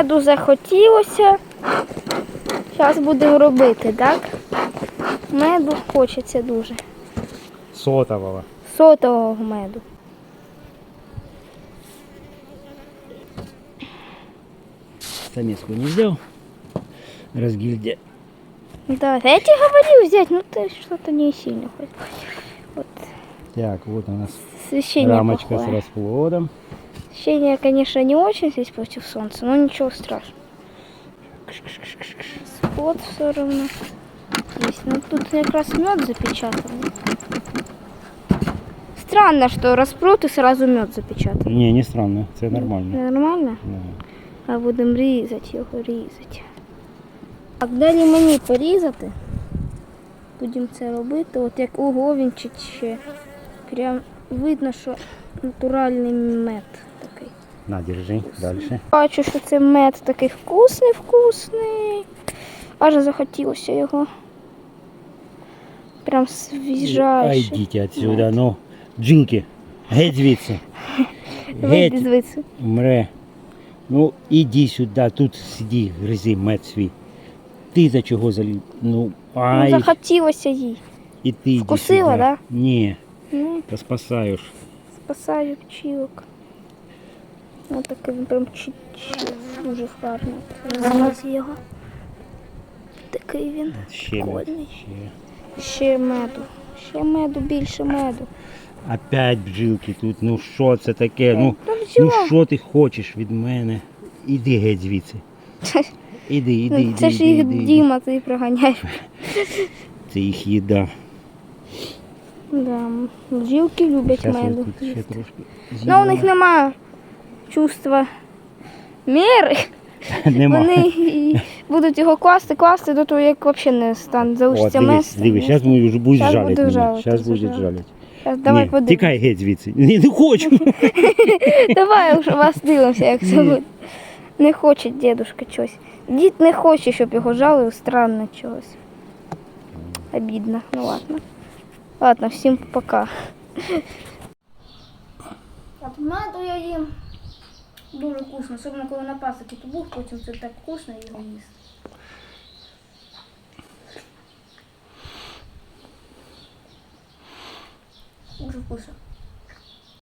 меду захотілося. Зараз будемо робити, так? Меду хочеться дуже. Сотового. Сотового меду. Самеску не взял. Разгильдя. Да, я тебе говорил взять, ну ты что-то не сильно хочешь. Вот Так, вот у нас освещение рамочка с расплодом. Освещение, конечно, не очень здесь против солнца, но ничего страшного. Спот все равно есть. Ну тут как раз мед запечатанный. Странно, что распрот и сразу мед запечатан. Не, не странно, це нормально. Нормально? Да. А будемо різати його, різати. Так, далі мені порізати. Будемо це робити. От як уговінчить ще. Прям видно, що натуральний мед. На, держи, дальше. Бачу, що це мед такий вкусний, вкусний. Аж захотілося його. Прям свіжайший. йдіть отсюда, ну. Джинки, геть звідси. Геть, звідси. мре. Ну, іди сюди, тут сиди, гризи мед свій. Ти за чого заліз? Ну, Ну, захотілося їй. і ти йди Вкусила, сюди. да? Ні, Ну, та спасаєш. спасаю пчілок. Ось такий він прям дуже гарний. Розлазь його. Такий він. Ще мед, ще. Ще меду. Ще меду, більше меду. Опять бджілки тут, ну що це таке? Ну, ну що ти хочеш від мене? Іди геть звідси. Іди, іди, Ну, іди. це ж їх. Діма, ти проганяєш. Це їх їда. Да. Бджілки люблять Зараз я меду. тут ще трошки. Ну, у них нема чувства міри. Нема. Вони будуть його класти, класти до того, як взагалі не стане. Залишиться дивись, место. дивись, зараз будуть Щас жалити мене. жалити, Зараз будуть зажалити. жалити. Щас, давай Ні, подивимось. тікай геть звідси. Ні, не хочу. Давай вже вас дивимося, як це буде. Не хоче дідушка чогось. Дід не хоче, щоб його жалили, странно чогось. Обідно. Ну ладно. Ладно, всім пока. От я їм. Дуже вкусно, особливо коли на пасоки тубух, потім це так вкусно його їсти. Дуже вкусно.